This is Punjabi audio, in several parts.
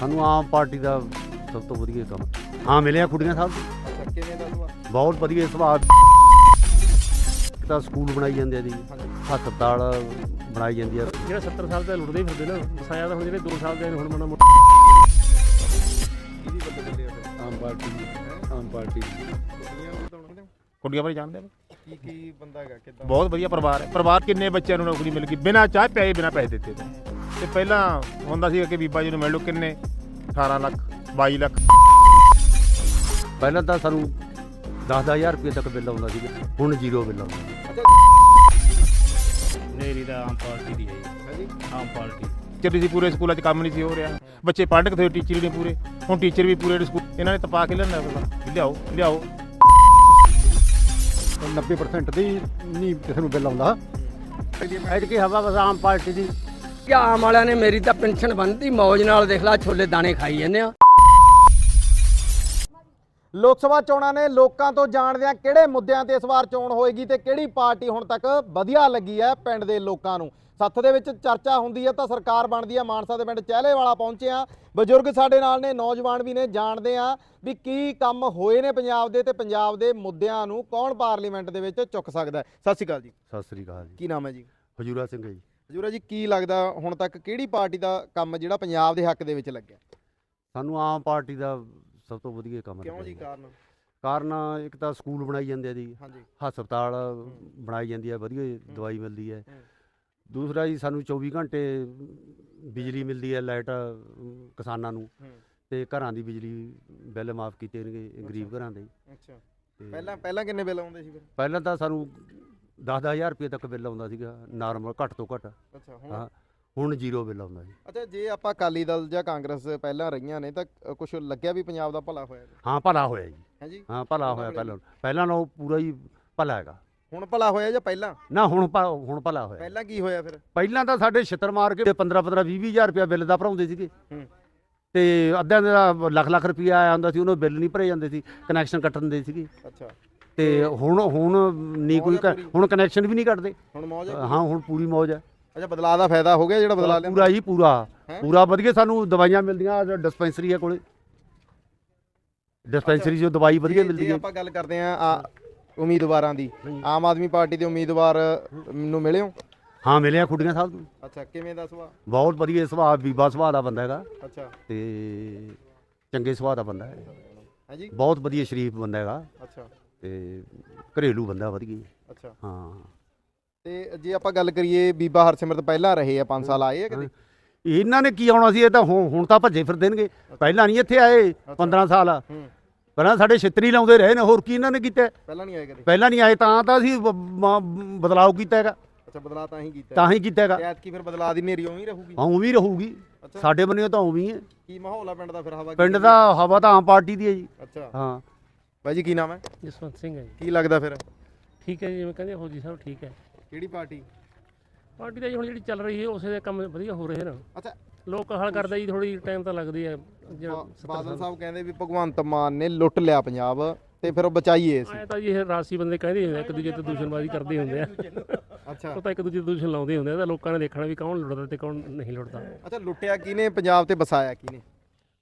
ਸਾਨੂੰ ਆਮ ਪਾਰਟੀ ਦਾ ਸਭ ਤੋਂ ਵਧੀਆ ਕੰਮ। ਹਾਂ ਮਿਲਿਆ ਕੁੜੀਆਂ ਸਾਹਿਬ ਅੱਛਾ ਕਿਵੇਂ ਦਾ ਸੁਭਾਅ? ਬਹੁਤ ਵਧੀਆ ਸੁਭਾਅ। ਇੱਕ ਤਾਂ ਸਕੂਲ ਬਣਾਈ ਜਾਂਦੇ ਆ ਜੀ। ਹਸਪਤਾਲ ਬਣਾਈ ਜਾਂਦੀ ਆ। ਜਿਹੜਾ 70 ਸਾਲ ਦਾ ਲੁੱਟਦੇ ਹੀ ਫਿਰਦੇ ਨਾ ਵਸਾਇਆ ਤਾਂ ਹੁਣ ਜਿਹੜੇ 2 ਸਾਲ ਦੇ ਨੇ ਹੁਣ ਮਨਾ ਕਿਹਦੀ ਆ ਫਿਰ? ਆਮ ਪਾਰਟੀ ਆਮ ਪਾਰਟੀ ਕੁੜੀਆਂ ਬਾਰੇ ਜਾਣਦੇ ਆ ਕੀ ਕੀ ਬੰਦਾ ਹੈਗਾ ਕਿਦਾਂ? ਬਹੁਤ ਵਧੀਆ ਪਰਿਵਾਰ ਹੈ। ਪਰਿਵਾਰ ਕਿੰਨੇ ਬੱਚਿਆਂ ਨੂੰ ਨੌਕਰੀ ਮਿਲ ਗਈ? ਬਿਨਾਂ ਚਾਹ ਪਿਆਏ ਬਿਨਾਂ ਪੈਸੇ ਦਿੱਤੇ ਤੇ ਪਹਿਲਾਂ ਹੁੰਦਾ ਸੀ ਕਿ ਬੀਬਾ ਜੀ ਨੂੰ ਮਿਲ ਲਓ ਕਿੰਨੇ? 18 ਲੱਖ 22 ਲੱਖ। ਪਹਿਲਾਂ ਤਾਂ ਸਾਨੂੰ 10000 ਰੁਪਏ ਤੱਕ ਬਿੱਲ ਆਉਂਦਾ ਸੀ ਹੁਣ ਜ਼ੀਰੋ ਬਿੱਲ ਆਉਂਦਾ। ਨੇਰੀ ਦਾ ਆਮ ਪਾਰਟੀ ਦੀ ਹੈ ਆਮ ਪਾਰਟੀ। ਚੱਲੀ ਸੀ ਪੂਰੇ ਸਕੂਲਾਂ 'ਚ ਕੰਮ ਨਹੀਂ ਸੀ ਹੋ ਰਿਹਾ ਬੱਚੇ ਪੜ੍ਹ ਕੇ ਟੀਚਰ ਨਹੀਂ ਪੂਰੇ? ਹੁਣ ਟੀਚਰ ਵੀ ਪੂਰੇ ਸਕੂਲ ਇਹਨਾਂ ਨੇ ਤਪਾ ਕੇ ਲੈਣਾ ਪਹਿਲਾਂ ਲਿਆਓ ਲਿਆਓ। 90% ਦੀ ਨਹੀਂ ਕਿਸੇ ਨੂੰ ਬਿੱਲ ਆਉਂਦਾ। ਐਤਕੀ ਹਵਾ ਬਸ ਆਮ ਪਾਰਟੀ ਦੀ। ਕਿ ਆਮ ਵਾਲਿਆਂ ਨੇ ਮੇਰੀ ਤਾਂ ਪੈਨਸ਼ਨ ਬੰਨਤੀ ਮੌਜ ਨਾਲ ਦੇਖ ਲਾ ਛੋਲੇ ਦਾਣੇ ਖਾਈ ਜਾਂਦੇ ਆ। ਲੋਕ ਸਭਾ ਚੋਣਾਂ ਨੇ ਲੋਕਾਂ ਤੋਂ ਜਾਣਦੇ ਆ ਕਿਹੜੇ ਮੁੱਦਿਆਂ ਤੇ ਇਸ ਵਾਰ ਚੋਣ ਹੋਏਗੀ ਤੇ ਕਿਹੜੀ ਪਾਰਟੀ ਹੁਣ ਤੱਕ ਵਧੀਆ ਲੱਗੀ ਹੈ ਪਿੰਡ ਦੇ ਲੋਕਾਂ ਨੂੰ? ਸੱਥ ਦੇ ਵਿੱਚ ਚਰਚਾ ਹੁੰਦੀ ਹੈ ਤਾਂ ਸਰਕਾਰ ਬਣਦੀ ਹੈ ਮਾਨਸਾ ਦੇ ਪਿੰਡ ਚਹਿਲੇ ਵਾਲਾ ਪਹੁੰਚੇ ਆ ਬਜ਼ੁਰਗ ਸਾਡੇ ਨਾਲ ਨੇ ਨੌਜਵਾਨ ਵੀ ਨੇ ਜਾਣਦੇ ਆ ਵੀ ਕੀ ਕੰਮ ਹੋਏ ਨੇ ਪੰਜਾਬ ਦੇ ਤੇ ਪੰਜਾਬ ਦੇ ਮੁੱਦਿਆਂ ਨੂੰ ਕੌਣ ਪਾਰਲੀਮੈਂਟ ਦੇ ਵਿੱਚ ਚੁੱਕ ਸਕਦਾ ਸਤਿ ਸ਼੍ਰੀ ਅਕਾਲ ਜੀ। ਸਤਿ ਸ੍ਰੀ ਅਕਾਲ ਜੀ। ਕੀ ਨਾਮ ਹੈ ਜੀ? ਹਜੂਰਾ ਸਿੰਘ ਹੈ ਜੀ। ਹਜੂਰਾ ਜੀ ਕੀ ਲੱਗਦਾ ਹੁਣ ਤੱਕ ਕਿਹੜੀ ਪਾਰਟੀ ਦਾ ਕੰਮ ਜਿਹੜਾ ਪੰਜਾਬ ਦੇ ਹੱਕ ਦੇ ਵਿੱਚ ਲੱਗਿਆ? ਸਾਨੂੰ ਆਮ ਪਾਰਟੀ ਦਾ ਸਭ ਤੋਂ ਵਧੀਆ ਕੰਮ ਕਿਉਂ ਜੀ? ਕਾਰਨ? ਕਾਰਨ ਇੱਕ ਤਾਂ ਸਕੂਲ ਬਣਾਈ ਜਾਂਦੇ ਆ ਜੀ। ਹਾਂਜੀ। ਹਸਪਤਾਲ ਬਣਾਈ ਜਾਂਦੀ ਹੈ ਵਧੀਆ ਦਵਾਈ ਮਿਲਦੀ ਹੈ। ਦੂਸਰਾ ਜੀ ਸਾਨੂੰ 24 ਘੰਟੇ ਬਿਜਲੀ ਮਿਲਦੀ ਹੈ ਲਾਈਟ ਕਿਸਾਨਾਂ ਨੂੰ। ਤੇ ਘਰਾਂ ਦੀ ਬਿਜਲੀ ਬਿੱਲ ਮਾਫ ਕੀਤੇ ਨੇਗੇ ਗਰੀਬ ਘਰਾਂ ਦੇ। ਅੱਛਾ। ਪਹਿਲਾਂ ਪਹਿਲਾਂ ਕਿੰਨੇ ਬਿੱਲ ਆਉਂਦੇ ਸੀ ਫਿਰ? ਪਹਿਲਾਂ ਤਾਂ ਸਾਨੂੰ 10-10000 ਰੁਪਏ ਤੱਕ ਬਿੱਲ ਆਉਂਦਾ ਸੀਗਾ ਨਾਰਮਲ ਘੱਟ ਤੋਂ ਘੱਟ। ਅੱਛਾ ਹੁਣ? ਹਾਂ ਹੁਣ ਜ਼ੀਰੋ ਬਿੱਲ ਆਉਂਦਾ ਜੀ। ਅੱਛਾ ਜੇ ਆਪਾਂ ਅਕਾਲੀ ਦਲ ਜਾਂ ਕਾਂਗਰਸ ਪਹਿਲਾਂ ਰਹੀਆਂ ਨੇ ਤਾਂ ਕੁਝ ਲੱਗਿਆ ਵੀ ਪੰਜਾਬ ਦਾ ਭਲਾ ਹੋਇਆ ਹਾਂ ਭਲਾ ਹੋਇਆ ਜੀ। ਹੈ ਜੀ? ਹਾਂ ਭਲਾ ਹੋਇਆ ਪਹਿਲਾਂ ਪਹਿਲਾਂ ਨਾਲੋਂ ਪੂਰਾ ਹੀ ਭਲਾ ਹੈਗਾ। ਹੁਣ ਭਲਾ ਹੋਇਆ ਜਾਂ ਪਹਿਲਾਂ? ਨਾ ਹੁਣ ਭ- ਹੁਣ ਭਲਾ ਹੋਇਆ। ਪਹਿਲਾਂ ਕੀ ਹੋਇਆ ਫਿਰ? ਪਹਿਲਾਂ ਤਾਂ ਸਾਡੇ ਛਿੱਤਰ ਮਾਰ ਕੇ 15 15 20 ਹਜ਼ਾਰ ਰੁਪਇਆ ਬਿੱਲ ਦਾ ਭਰਾਉਂਦੇ ਸੀਗੇ। ਹੂੰ। ਤੇ ਅੱਧਿਆਂ ਦਾ ਲੱਖ ਲੱਖ ਰੁਪਇਆ ਆਇਆ ਹੁੰਦਾ ਸੀ ਉਹਨੂੰ ਬਿੱਲ ਨਹੀਂ ਭਰੇ ਜਾਂਦੇ ਸੀ ਕਨੈਕਸ਼ਨ ਕੱਟਣ ਦੇ ਸੀਗੇ। ਅੱਛਾ। ਤੇ ਹੁਣ ਹੁਣ ਨਹੀਂ ਕੋਈ ਕ-। ਹੁਣ ਕਨੈਕਸ਼ਨ ਵੀ ਨਹੀਂ ਕੱਟਦੇ ਹੁਣ ਮੌਜ ਹੈ ਹਾਂ ਹੁਣ ਪੂਰੀ ਮੌਜ ਹੈ ਅੱਛਾ ਬਦਲਾਅ ਦਾ ਫਾਇਦਾ ਹੋ ਗਿਆ ਜਿਹੜਾ ਬਦਲਾ ਲਿਆ? ਪੂਰਾ ਹੀ ਪੂਰਾ। ਹੈਂ? ਪੂਰਾ ਵਧੀਆ ਸਾਨੂੰ ਦਵਾਈਆਂ ਮਿਲਦੀਆਂ ਡਿਸਪੈਂਸਰੀ ਹੈ ਕੋਲੇ। ਡਿਸਪੈਂਸਰੀ 'ਚੋਂ ਦਵਾਈ ਵਧੀਆ ਜੇ- ਮਿਲਦੀ ਜੇ ਹੈ ਆਪਾਂ ਗੱਲ ਕਰਦੇ ਆ ਆ ਉਮੀਦਵਾਰਾਂ ਦੀ। ਹਾਂਜੀ। ਆਮ ਆਦਮੀ ਪਾਰਟੀ ਦੇ ਉਮੀਦਵਾਰ ਨੂੰ ਮਿਲੇ ਹੋ? ਹਾਂ ਮਿਲਿਆ ਖੁੱਡੀਆਂ ਸਾਹਿਬ ਨੂੰ। ਅੱਛਾ ਕਿਵੇਂ ਦਾ ਸੁਭਾਅ? ਬਹੁਤ ਵਧੀਆ ਸੁਭਾਅ ਬੀਬਾ ਸੁਭਾਅ ਦਾ ਬੰਦਾ ਹੈਗਾ। ਅੱਛਾ। ਤੇ ਚੰਗੇ ਸੁਭਾਅ ਦਾ ਬੰਦਾ ਹੈ ਹੈ ਜੀ? ਬਹੁਤ ਵਧੀਆ ਸ਼ਰੀਫ ਬੰਦਾ ਹੈਗਾ। ਅੱਛਾ। ਤੇ ਘਰੇਲੂ ਬੰਦਾ ਵਧੀਆ ਅੱਛਾ। ਹਾਂ। ਤੇ ਜੇ ਆਪਾਂ ਗੱਲ ਕਰੀਏ ਬੀਬਾ ਹਰਸਿਮਰਤ ਪਹਿਲਾਂ ਰਹੇ ਆ 5 ਸਾਲ ਆਏ ਆ ਕਦੇ? ਇਹਨਾਂ ਨੇ ਕੀ ਆਉਣਾ ਸੀ ਇਹ ਤਾਂ ਹੁਣ ਹੁਣ ਤਾਂ ਭੱਜੇ ਫਿਰ ਦੇਣਗੇ ਪਹਿਲਾਂ ਨਹੀਂ ਇੱਥੇ ਆਏ 15 ਸਾਲ। ਪਹਿਲਾਂ ਸਾਡੇ ਛਿੱਤਰੀ ਲਾਉਂਦੇ ਰਹੇ ਨੇ ਹੋਰ ਕੀ ਇਹਨਾਂ ਨੇ ਕੀਤਾ? ਪਹਿਲਾਂ ਨਹੀਂ ਆਏ ਕਦੇ? ਪਹਿਲਾਂ ਨਹੀਂ ਆਏ ਤਾਂ ਤਾਂ ਅਸੀਂ ਬਦਲਾਅ ਕੀਤਾ ਹੈਗਾ। ਅੱਛਾ ਬਦਲਾਅ ਤਾਂ ਹੀ ਕੀਤਾ। ਤਾਂ ਹੀ ਕੀਤਾ ਹੈਗਾ। ਐਤ ਕੀ ਫਿਰ ਬਦਲਾਅ ਦੀ ਨੇਰੀ ਉਵੇਂ ਹੀ ਰਹੂਗੀ। ਹਾਂ ਉਵੇਂ ਹੀ ਰਹੂਗੀ। ਸਾਡੇ ਬੰਨਿਓ ਤਾਂ ਉਵੇਂ ਹੀ ਹੈ। ਕੀ ਮਾਹੌਲ ਆ ਪਿੰਡ ਦਾ ਫਿਰ ਹਵਾ ਪਿੰਡ ਦਾ? ਹਵਾ ਤਾਂ ਆਮ ਪਾਰਟੀ ਦੀ ਹੈ ਜੀ। ਅੱਛਾ। ਹਾਂ। ਬਾਈ ਜੀ ਕੀ ਨਾਮ ਹੈ? ਜਸਵੰਤ ਸਿੰਘ ਹੈ ਜੀ। ਕੀ ਲੱਗਦਾ ਫਿਰ? ਠੀਕ ਹੈ ਜੀ ਜਿਵੇਂ ਕਹਿੰਦੇ ਹੋ ਜੀ ਸਾਹਿਬ ਠੀਕ ਹੈ। ਕਿਹੜੀ ਪਾਰਟੀ? ਪਾਰਟੀ ਦਾ ਜੀ ਹੁਣ ਜਿਹੜੀ ਚੱਲ ਰਹੀ ਹੈ ਉਸੇ ਦੇ ਕੰਮ ਵਧੀਆ ਹੋ ਰਹੇ ਨੇ। ਅੱਛਾ। ਲੋਕ ਹਲ ਕਰਦਾ ਜੀ ਥੋੜੀ ਟਾਈਮ ਤਾਂ ਲੱਗਦੀ ਹੈ ਜਿਹੜਾ ਬਾ- 70 ਬਾਦਲ ਸਾਹਿਬ ਕਹਿੰਦੇ ਵੀ ਭਗਵੰਤ ਮਾਨ ਨੇ ਲੁੱਟ ਲਿਆ ਪੰਜਾਬ ਤੇ ਫਿਰ ਉਹ ਬਚਾਈਏ ਅਸੀਂ ਆਏ ਤਾਂ ਜੀ ਇਹ ਰਾਸੀ ਬੰਦੇ ਕਹਿੰਦੇ ਹੁੰਦੇ ਆ, ਇੱਕ ਦੂਜੇ ਤੇ ਦੂਸ਼ਣਬਾਜ਼ੀ ਕਰਦੇ ਹੁੰਦੇ ਆ। ਅੱਛਾ। ਉਹ ਤਾਂ ਇੱਕ ਦੂਜੇ ਤੇ ਦੂਸ਼ਣ ਲਾਉਂਦੇ ਹੁੰਦੇ ਆ ਤਾਂ ਲੋਕਾਂ ਨੇ ਦੇਖਣਾ ਵੀ ਕੌਣ ਲੁੱਟਦਾ ਤੇ ਕੌਣ ਨਹੀਂ ਲੁੱਟਦਾ। ਅੱਛਾ ਲੁੱਟਿਆ ਕਿਹਨੇ ਪੰਜਾਬ ਤੇ ਬਸਾਇਆ ਕਿਹਨੇ?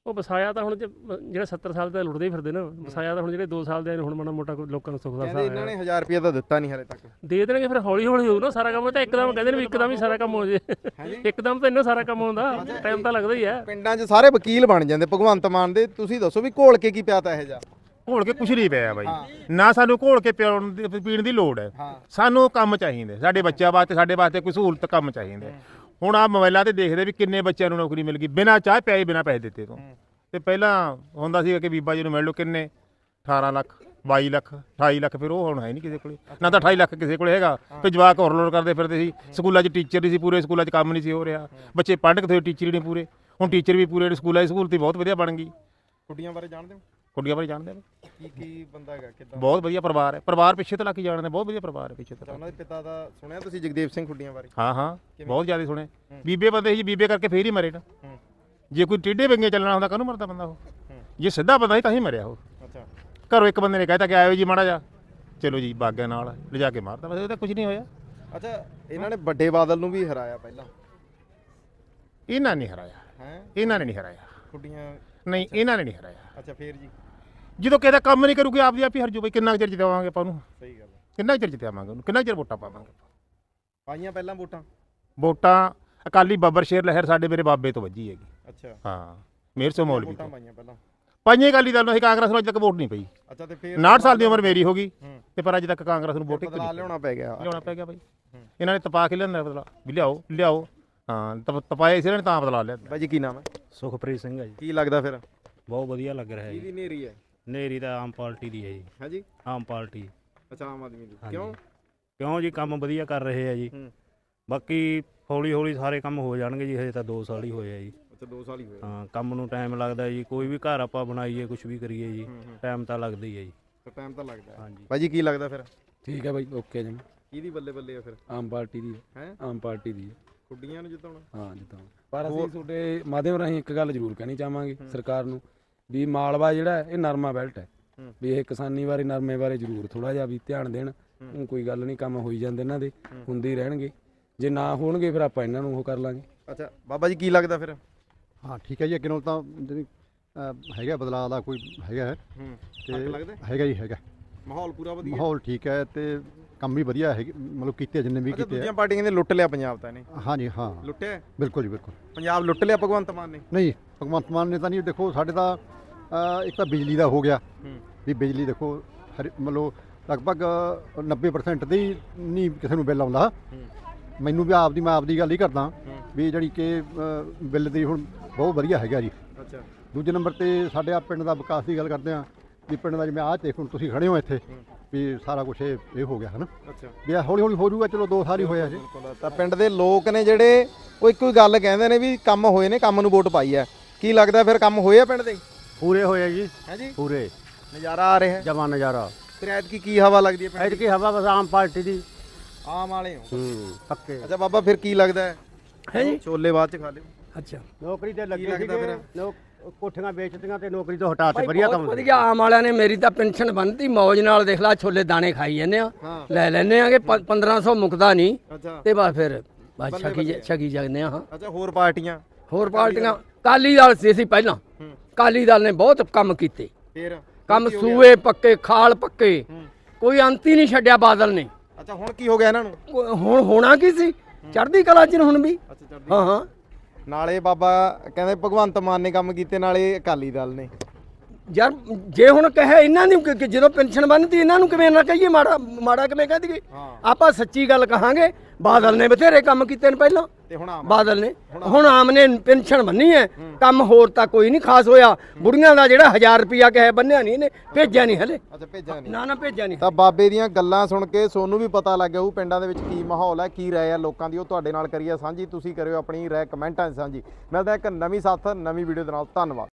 ਉਹ ਵਸਾਇਆ ਤਾਂ ਹੁਣ ਜੇ- ਜਿਹੜਾ 70 ਸਾਲ ਦਾ ਲੁੱਟਦੇ ਹੀ ਫਿਰਦੇ ਨਾ ਵਸਾਇਆ ਤਾਂ ਹੁਣ ਜਿਹੜੇ 2 ਸਾਲ ਦੇ ਨੇ ਹੁਣ ਮਾੜਾ ਮੋਟਾ ਕੋਈ ਲੋਕਾਂ ਨੂੰ ਸੁੱਖ ਦਾ ਕਹਿੰਦੇ ਇਹਨਾਂ ਨੇ 1000 ਰੁਪਏ ਤਾਂ ਦਿੱਤਾ ਨਹੀਂ ਹਲੇ ਤੱਕ। ਦੇ ਦੇਣਗੇ ਫਿਰ ਹੌਲੀ ਹੌਲੀ ਹੋਊ ਨਾ ਸਾਰਾ ਕੰਮ ਇਹ ਤਾਂ ਇੱਕਦਮ ਕਹਿੰਦੇ ਨੇ ਵੀ ਇੱਕਦਮ ਹੀ ਸਾਰਾ ਕੰਮ ਹੋ ਜੇ। ਇੱਕਦਮ ਤਾਂ ਇੰਨਾ ਸਾਰਾ ਕੰਮ ਹੁੰਦਾ ਟਾਈਮ ਤਾਂ ਲੱਗਦਾ ਹੀ ਹੈ ਪਿੰਡਾਂ 'ਚ ਸਾਰੇ ਵਕੀਲ ਬਣ ਜਾਂਦੇ ਭਗਵੰਤ ਮਾਨ ਦੇ ਤੁਸੀਂ ਦੱਸੋ ਵੀ ਘੋਲ ਕੇ ਕੀ ਪਿਆ ਤਾ ਇਹ ਜਾ ਘੋਲ ਕੇ ਕੁਝ ਨਹੀਂ ਪਿਆ ਬਾਈ। ਨਾ ਸਾਨੂੰ ਘੋਲ ਕੇ ਪਿਆਉਣ ਦੀ ਪੀਣ ਦੀ ਲੋੜ ਹੈ। ਹਾਂ। ਸਾਨੂੰ ਕੰਮ ਚਾਹੀਦੇ ਸਾਡੇ ਬੱਚਿਆਂ ਵਾਸਤੇ ਸਾਡੇ ਵਾਸਤੇ ਕੋਈ ਸਹੂਲਤ ਕੰਮ ਚਾਹੀਦੇ। ਹੁਣ ਆ ਮੋਬਾਈਲਾਂ ਤੇ ਦੇਖਦੇ ਵੀ ਕਿੰਨੇ ਬੱਚਿਆਂ ਨੂੰ ਨੌਕਰੀ ਮਿਲ ਗਈ। ਬਿਨਾਂ ਚਾਹ ਪਿਆਏ ਬਿਨਾਂ ਪੈਸੇ ਦਿੱਤੇ ਤੋਂ। ਤੇ ਪਹਿਲਾਂ ਹੁੰਦਾ ਸੀ ਕਿ ਬੀਬਾ ਜੀ ਨੂੰ ਮਿਲ ਲਓ ਕਿੰਨੇ? 18 ਲੱਖ 22 ਲੱਖ 28 ਲੱਖ ਫਿਰ ਉਹ ਹੁਣ ਹੈ ਨਹੀਂ ਕਿਸੇ ਕੋਲੇ। ਨਾ ਤਾਂ 28 ਲੱਖ ਕਿਸੇ ਕੋਲੇ ਹੈਗਾ। ਫਿਰ ਜਵਾਕ ਹੋਰ ਲੋਡ ਕਰਦੇ ਫਿਰਦੇ ਸੀ। ਸਕੂਲਾਂ 'ਚ ਟੀਚਰ ਨਹੀਂ ਸੀ ਪੂਰੇ ਸਕੂਲਾਂ 'ਚ ਕੰਮ ਨਹੀਂ ਸੀ ਹੋ ਰਿਹਾ। ਬੱਚੇ ਪੜ੍ਹ ਕੇ ਟੀਚਰ ਹੀ ਨਹੀਂ ਪੂਰੇ। ਹੁਣ ਟੀਚਰ ਵੀ ਪੂਰੇ ਸਕੂਲਾਂ 'ਚ ਸਹੂਲਤ ਬਹੁਤ ਵਧੀਆ ਬਣ ਗਈ। ਕੁੜੀਆਂ ਬਾਰੇ ਜਾਣਦੇ ਹੋ? ਕੁੜੀਆਂ ਬਾਰੇ ਜਾਣਦੇ ਹੋ ਕੀ ਕੀ ਬੰਦਾ ਹੈਗਾ? ਕਿਦਾਂ? ਬਹੁਤ ਵਧੀਆ ਪਰਿਵਾਰ ਹੈ। ਪਰਿਵਾਰ ਪਿੱਛੇ ਤੋਂ ਲੱਗ ਜਾਣਦੇ ਬਹੁਤ ਵਧੀਆ ਪਰਿਵਾਰ ਹੈ ਪਿੱਛੇ ਤੋਂ ਉਹਨਾਂ ਦੇ ਪਿਤਾ ਦਾ ਸੁਣਿਆ ਤੁਸੀਂ ਜਗਦੇਵ ਸਿੰਘ ਖੁੱਡੀਆਂ ਬਾਰੇ? ਹਾਂ ਹਾਂ? ਬਹੁਤ ਜ਼ਿਆਦਾ ਸੁਣੇ ਬੀਬੇ ਬੰਦੇ ਸੀ ਬੀਬੇ ਕਰਕੇ ਫੇਰ ਹੀ ਮਰੇ ਨਾ। ਜੇ ਕੋਈ ਟੇਢੇ ਬੰਗੇ ਚੱਲਣਾ ਹੁੰਦਾ ਕਾਹਨੂੰ ਮਰਦਾ ਬੰਦਾ ਉਹ? ਜੇ ਸਿੱਧਾ ਬੰਦਾ ਸੀ ਤਾਂ ਹੀ ਮਰਿਆ ਉਹ। ਅੱਛਾ। ਘਰੋਂ ਇੱਕ ਬੰਦੇ ਨੇ ਕਹਿਤਾ ਕਿ ਆਇਓ ਜੀ ਮਾੜਾ ਜਾ ਚਲੋ ਜੀ ਬਾਗਿਆਂ ਨਾਲ ਲਿਜਾ ਕੇ ਮਾਰਦਾ ਬਸ ਉਹਦਾ ਕੁਝ ਨਹੀਂ ਹੋਇਆ। ਅੱਛਾ ਇਹਨਾਂ ਨੇ ਵੱਡੇ ਬਾਦਲ ਨੂੰ ਵੀ ਹਰਾਇਆ ਪਹਿਲਾਂ? ਇਹਨਾਂ ਨੇ ਹਰਾਇਆ। ਹੈ? ਇਹਨਾਂ ਨੇ ਨਹੀਂ ਹਰਾਇਆ। ਖੁੱਡੀਆਂ ਨਹੀਂ ਇਹਨਾਂ ਨੇ ਨਹੀਂ ਹਰਾਇਆ। ਅੱਛਾ ਫੇਰ ਜੀ। ਜਦੋਂ ਕਿਸੇ ਦਾ ਕੰਮ ਨਹੀਂ ਕਰੂਗੇ ਆਪਦੀ ਆਪ ਹੀ ਹਰ ਜੂ ਬਈ ਕਿੰਨਾ ਕੁ ਚਿਰ ਜਿਤਾਵਾਂਗੇ ਆਪਾਂ ਉਹਨੂੰ? ਸਹੀ ਗੱਲ ਹੈ। ਕਿੰਨਾ ਕੁ ਚਿਰ ਜਿਤਾਵਾਂਗੇ ਉਹਨੂੰ? ਕਿੰਨਾ ਕੁ ਚਿਰ ਵੋਟਾਂ ਪਾਵਾਂਗੇ ਪਾਈਆਂ ਪਹਿਲਾਂ ਵੋਟਾਂ? ਵੋਟਾਂ ਅਕਾਲੀ ਬੱਬਰ ਸ਼ੇਰ ਲਹਿਰ ਸਾਡੇ ਮੇਰੇ ਬਾਬੇ ਤੋਂ ਵੱਜੀ ਹੈਗੀ। ਅੱਛਾ। ਹਾਂ ਮੇਰ ਸੋ ਮੌਲਵੀ ਵੋਟਾਂ ਤੋਂ। ਪਾਈਆਂ ਪਹਿਲਾਂ? ਪੰਜੇ ਅਕਾਲੀ ਦਲ ਨੂੰ ਅਸੀਂ ਕਾਂਗਰਸ ਨੂੰ ਅਜੇ ਤੱਕ ਵੋਟ ਨਹੀਂ ਪਈ। ਅੱਛਾ ਤੇ ਫੇਰ 59 ਸਾਲ ਦੀ ਉਮਰ ਮੇਰੀ ਹੋ ਗਈ ਹੂੰ। ਤੇ ਪਰ ਅਜੇ ਤੱਕ ਕਾਂਗਰਸ ਨੂੰ ਵੋਟ ਇੱਕ ਬਦਲਾ ਨਹੀਂ ਲਿਆਉਣਾ ਪੈ ਗਿਆ। ਲਿਆਉਣਾ ਪੈ ਗਿਆ ਬਾਈ। ਇਹਨਾਂ ਨੇ ਤਪਾ ਕੇ ਲਿਆਂਦਾ ਬਦਲਾ ਵੀ ਲਿਆਓ ਲਿਆਓ। ਹਾਂ ਤਪ- ਤਪਾਏ ਸੀ ਇਹਨਾਂ ਨੇ ਤਾਂ ਬਦਲਾ ਲਿਆ ਬਾਈ ਜੀ ਕੀ ਨਾਮ ਹੈ? ਸੁਖਪ੍ਰੀਤ ਸਿੰਘ ਹੈ ਜੀ। ਕੀ ਲੱਗਦਾ ਫਿਰ? ਬਹੁਤ ਵਧੀਆ ਲੱਗ ਰਿਹਾ ਜੀ। ਕਿਹਦੀ ਨੇਰੀ ਹੈ? ਨੇਰੀ ਦਾ ਆਮ ਪਾਰਟੀ ਦੀ ਹੈ ਜੀ। ਹੈ ਜੀ ਆਮ ਪਾਰਟੀ। ਅੱਛਾ ਆਮ ਆਦਮੀ ਦੀ। ਹਾਂਜੀ। ਕਿਉਂ? ਕਿਉਂ ਜੀ? ਕੰਮ ਵਧੀਆ ਕਰ ਰਹੇ ਆ ਜੀ। ਹੂੰ। ਬਾਕੀ ਹੌਲੀ ਹੌਲੀ ਸਾਰੇ ਕੰਮ ਹੋ ਜਾਣਗੇ ਜੀ ਹਜੇ ਤਾਂ 2 ਸਾਲ ਹੀ ਹੋਏ ਆ ਜੀ। ਅੱਛਾ 2 ਸਾਲ ਹੀ ਹੋਏ ਹਾਂ ਕੰਮ ਨੂੰ ਟਾਈਮ ਲੱਗਦਾ ਜੀ। ਕੋਈ ਵੀ ਘਰ ਆਪਾਂ ਬਣਾਈਏ ਕੁਝ ਵੀ ਕਰੀਏ ਜੀ ਟਾਈਮ ਤਾਂ ਲੱਗਦਾ ਹੀ ਹੈ ਜੀ। ਤਾਂ ਟਾਈਮ ਤਾਂ ਲੱਗਦਾ ਹੈ। ਹਾਂਜੀ। ਬਾਈ ਜੀ ਕੀ ਲੱਗਦਾ ਫਿਰ? ਠੀਕ ਹੈ ਬਾਈ ਓਕੇ ਜੀ। ਕਿਹਦੀ ਬੱਲੇ ਬੱਲੇ ਆ ਫਿਰ? ਆਮ ਪਾਰਟੀ ਦੀ ਹੈ। ਹੈ? ਆਮ ਪਾਰਟੀ ਦੀ ਹੈ। ਖੁੱਡੀਆਂ ਨੂੰ ਜਿਤਾਉਣਾ? ਹਾਂ ਜਿੱਦਾਂ ਪਰ ਅਸੀਂ ਤੁਹਾਡੇ ਮਾਧਿਅਮ ਰਾਹੀਂ ਇੱਕ ਗੱਲ ਜ਼ਰੂਰ ਕਹਿਣੀ ਚਾਹਾਂਗੇ ਸਰਕਾਰ ਨੂੰ। ਵੀ ਮਾਲਵਾ ਜਿਹੜਾ ਇਹ ਨਰਮਾ ਬੈਲਟ ਹੈ। ਹੂੰ। ਵੀ ਇਹ ਕਿਸਾਨੀ ਬਾਰੇ ਨਰਮੇ ਬਾਰੇ ਜ਼ਰੂਰ ਥੋੜਾ ਜਿਹਾ ਵੀ ਧਿਆਨ ਦੇਣ। ਊਂ ਕੋਈ ਗੱਲ ਨਹੀਂ ਕੰਮ ਹੋਈ ਜਾਂਦੇ ਇਹਨਾਂ ਦੇ ਹੁੰਦੇ ਹੀ ਰਹਿਣਗੇ। ਜੇ ਨਾ ਹੋਣਗੇ ਫਿਰ ਆਪਾਂ ਇਹਨਾਂ ਨੂੰ ਉਹ ਕਰ ਲਾਂਗੇ। ਅੱਛਾ ਬਾਬਾ ਜੀ ਕੀ ਲੱਗਦਾ ਫਿਰ? ਹਾਂ ਠੀਕ ਹੈ ਜੀ ਅੱਗੇ ਨਾਲ ਤਾਂ ਜਿਹੜੀ, ਅਹ, ਹੈਗਾ ਬਦਲਾਅ ਦਾ ਕੋਈ ਹੈਗਾ ਹੈ। ਹੂੰ। ਤੇ ਹੈਗਾ ਜੀ ਹੈਗਾ। ਮਾਹੌਲ ਪੂਰਾ ਵਧੀਆ। ਮਾਹੌਲ ਠੀਕ ਹੈ ਤੇ ਕੰਮ ਵੀ ਵਧੀਆ ਹੈਗੇ ਮਤਲਬ ਕੀਤੇ ਜਿੰਨੇ ਵੀ ਅੱਛਾ ਕੀਤੇ ਦੂਜੀਆਂ ਪਾਰਟੀਆਂ ਨੇ ਲੁੱਟ ਲਿਆ ਪੰਜਾਬ ਤਾਂ ਆ ਹਾਂਜੀ ਹਾਂ। ਲੁੱਟਿਆ? ਹੈ? ਬਿਲਕੁਲ ਜੀ ਬਿਲਕੁਲ। ਪੰਜਾਬ ਲੁੱਟ ਲਿਆ ਭਗਵੰਤ ਮਾਨ ਨੇ? ਨਹੀਂ ਭਗਵੰਤ ਮਾਨ ਨੇ ਤਾਂ ਨਹੀਂ ਦੇਖੋ ਸਾਡੇ ਤਾਂ ਇੱਕ ਤਾਂ ਬਿਜਲੀ ਦਾ ਹੋ ਗਿਆ। ਹੂੰ। ਵੀ ਬਿਜਲੀ ਦੇਖੋ ਹਰ ਮਤਲਬ ਲਗਭਗ 90% ਦੇ ਹੀ ਨਹੀਂ ਕਿਸੇ ਨੂੰ ਬਿੱਲ ਆਉਂਦਾ। ਮੈਨੂੰ ਵੀ ਆਪਦੀ ਮੈਂ ਆਪਦੀ ਗੱਲ ਹੀ ਕਰਦਾ ਵੀ ਜਿਹੜੀ ਕਿ ਬਿੱਲ ਦੀ ਹੁਣ ਬਹੁਤ ਵਧੀਆ ਹੈਗਾ ਜੀ। ਅੱਛਾ। ਦੂਜੇ ਨੰਬਰ ਤੇ ਸਾਡੇ ਆ ਪਿੰਡ ਦਾ ਵਿਕਾਸ ਦੀ ਗੱਲ ਕਰਦੇ ਆ ਵੀ ਪਿੰਡ ਦਾ ਜਿਵੇਂ ਆਹ ਤੇ ਹੁਣ ਤੁਸੀਂ ਖੜੇ ਹੋ ਇੱਥੇ ਵੀ ਸਾਰਾ ਕੁਝ ਇਹ ਇਹ ਹੋ ਗਿਆ ਹਨਾ? ਅੱਛਾ। ਵੀ ਇਹ ਹੌਲੀ ਹੌਲੀ ਹੋ ਜਾਊਗਾ ਚਲੋ ਦੋ ਸਾਲ ਹੀ ਹੋਇਆ ਜੀ। ਤਾਂ ਪਿੰਡ ਦੇ ਲੋਕ ਨੇ ਜਿਹੜੇ ਉਹ ਇੱਕੋ ਹੀ ਗੱਲ ਕਹਿੰਦੇ ਨੇ ਵੀ ਕੰਮ ਹੋਏ ਨੇ ਕੰਮ ਨੂੰ ਵੋਟ ਪਾਈ ਹੈ। ਕੀ ਲੱਗਦਾ ਫਿਰ ਕੰਮ ਹੋਏ ਆ ਪਿੰਡ ਦੇ? ਪੂਰੇ ਹੋਏ ਜੀ। ਹੈ ਜੀ? ਪੂਰੇ। ਨਜ਼ਾਰਾ ਆ ਰਿਹਾ ਜਮਾ ਨਜ਼ਾਰਾ। ਫਿਰ ਐਤਕੀ ਕੀ ਹਵਾ ਲੱਗਦੀ ਹੈ ਪਿੰਡ ਐਡ ਦੀ? ਕੀ ਹਵਾ ਬਸ ਆਮ ਪਾਰਟੀ ਦੀ। ਆਮ ਵਾਲੇ ਹੋ। ਹੂੰ ਪੱਕੇ। ਅੱਛਾ ਬਾਬਾ ਫਿਰ ਕੀ ਲੱਗਦਾ ਹੈ? ਹੈ ਜੀ। ਛੋਲੇ ਬਾਅਦ ਚ ਖਾ ਲਿਓ। ਅੱਛਾ। ਨੌਕਰੀ ਤੇ ਲੱਗੇ ਲੱਗਦਾ ਸੀਗੇ। ਫਿਰ? ਲੋਕ ਕੋਠੀਆਂ ਵੇਚਦੀਆਂ ਤੇ ਨੌਕਰੀ ਤੋਂ ਹਟਾ ਤੇ ਭਾਈ ਵਧੀਆ ਕੰਮ ਵਧੀਆ ਆਮ ਵਾਲਿਆਂ ਨੇ ਮੇਰੀ ਤਾਂ ਪੈਨਸ਼ਨ ਬੰਨਤੀ ਮੌਜ ਨਾਲ ਦੇਖ ਲਾ ਛੋਲੇ ਦਾਣੇ ਖਾਈ ਜਾਂਦੇ ਆ। ਲੈ ਲੈਨੇ ਆ ਕਿ 1500 ਮੁਕਦਾ ਨਹੀਂ। ਤੇ ਬਸ ਫਿਰ ਬਸ ਛਕੀ। ਛਕੀ ਜਾਂਦੇ ਆ ਹਾਂ। ਅੱਛਾ ਹੋਰ ਪਾਰਟੀਆਂ? ਹੋਰ ਪਾਰਟੀਆਂ। ਕਾਲੀ ਦਲ ਸੀ ਅਸੀਂ ਪਹਿਲਾਂ। ਕਾਲੀ ਦਲ ਨੇ ਬਹੁਤ ਕੰਮ ਕੀਤੇ। ਫਿਰ? ਕੰਮ? ਸੂਏ ਪੱਕੇ ਖਾਲ ਪੱਕੇ। ਕੋਈ ਅੰਤ ਹੀ ਨਹੀਂ ਛੱਡਿਆ ਬਾਦਲ ਨੇ। ਅੱਛਾ ਹੁਣ ਕੀ ਹੋ ਗਿਆ ਇਹਨਾਂ ਨੂੰ? ਹੁਣ ਹੋਣਾ ਕੀ ਸੀ? ਚੜ੍ਹਦੀ ਕਲਾ ਚ ਹੁਣ ਵੀ। ਹਾਂ ਹਾਂ। ਨਾਲੇ ਬਾਬਾ ਕਹਿੰਦੇ ਭਗਵੰਤ ਮਾਨ ਨੇ ਕੰਮ ਕੀਤੇ ਨਾਲੇ ਅਕਾਲੀ ਦਲ ਨੇ। ਯਾਰ ਜੇ ਹੁਣ ਕਹੇ ਇਹਨਾਂ ਨੂੰ ਕਿ- ਕਿ ਜਦੋਂ ਪੈਨਸ਼ਨ ਬੰਨਤੀ ਇਹਨਾਂ ਨੂੰ ਕਿਵੇਂ ਨਾ ਕਹੀਏ ਮਾੜਾ ਮਾੜਾ ਕਿਵੇਂ ਕਹਿ ਦਈਏ? ਆਪਾਂ ਸੱਚੀ ਗੱਲ ਕਹਾਂਗੇ ਬਾਦਲ ਨੇ ਬਥੇਰੇ ਕੰਮ ਕੀਤੇ ਨੇ ਪਹਿਲਾਂ। ਤੇ ਹੁਣ ਆਮ ਬਾਦਲ ਨੇ। ਹੁਣ ਆਮ ਨੇ ਪੈਨਸ਼ਨ ਬੰਨੀ ਹੈ। ਕੰਮ ਹੋਰ ਤਾਂ ਕੋਈ ਨਹੀਂ ਖਾਸ ਹੋਇਆ। ਬੁੜੀਆਂ ਦਾ ਜਿਹੜਾ 1000 ਰੁਪਿਆ ਕਹੇ ਬੰਨਿਆ ਨਹੀਂ ਇਹਨੇ ਭੇਜਿਆ ਨਹੀਂ ਹਲੇ। ਅੱਛਾ ਭੇਜਿਆ ਨਹੀਂ। ਨਾ ਨਾ ਭੇਜਿਆ ਨਹੀਂ। ਤਾਂ ਬਾਬੇ ਦੀਆਂ ਗੱਲਾਂ ਸੁਣ ਕੇ ਸੋਨੂੰ ਵੀ ਪਤਾ ਲੱਗ ਗਿਆ ਉਹ ਪਿੰਡਾਂ ਦੇ ਵਿੱਚ ਕੀ ਮਾਹੌਲ ਹੈ ਕੀ ਰਾਏ ਹੈ ਲੋਕਾਂ ਦੀ ਉਹ ਤੁਹਾਡੇ ਨਾਲ ਕਰੀਏ ਸਾਂਝੀ ਤੁਸੀਂ ਕਰਿਓ ਆਪਣੀ ਰਾਏ ਕਮੈਂਟਾਂ ਸਾਂਝੀ। ਮਿਲਦਾ ਇੱਕ ਨਵੀਂ ਸਾਥ ਨਵੀਂ ਵੀਡੀਓ ਦੇ ਨਾਲ। ਧੰਨਵਾਦ।